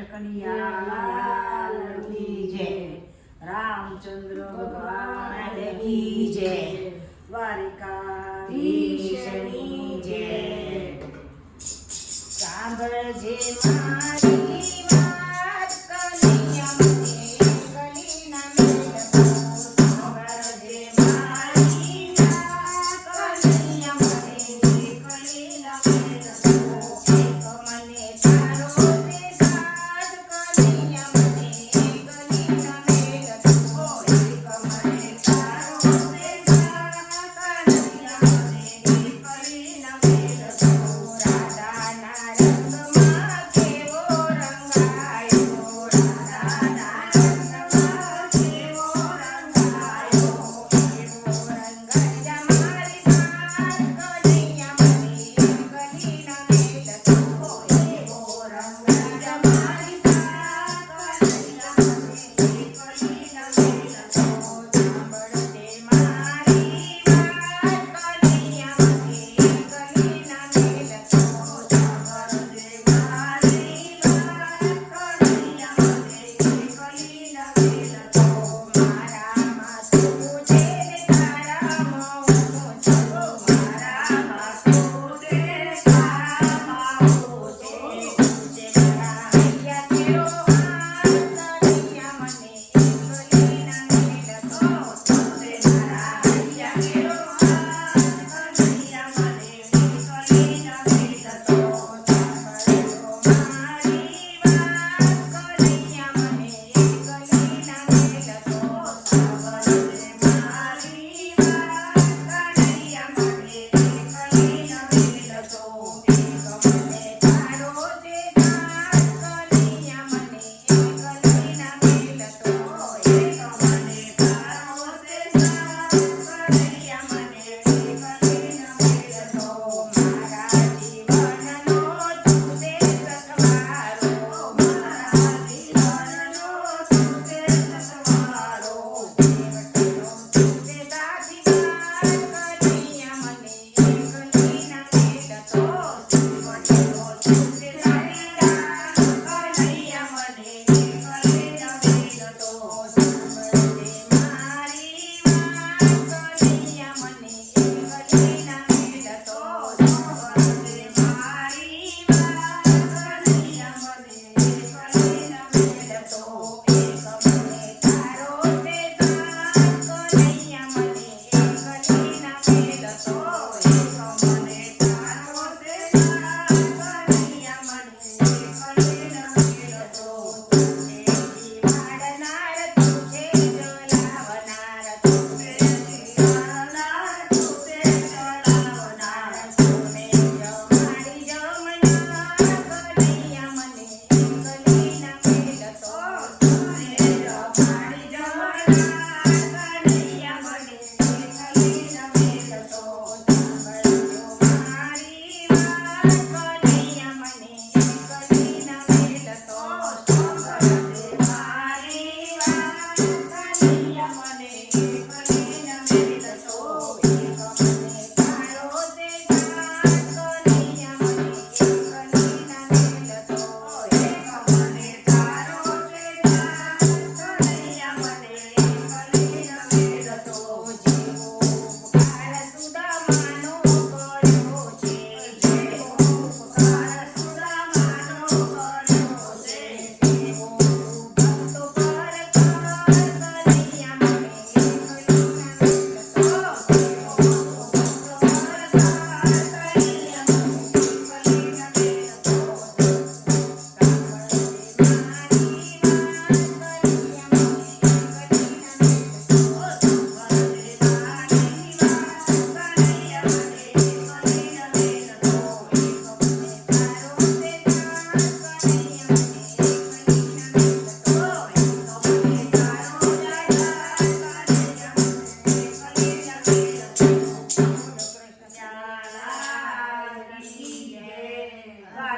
કૃષ્ણ કી જય રામચંદ્ર ભગવાન કી જય દ્વારિકાધીશની જય. સાંભળજે મારી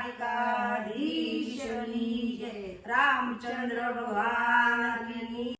દ્વારકાધીશની જય રામચંદ્ર ભગવાનની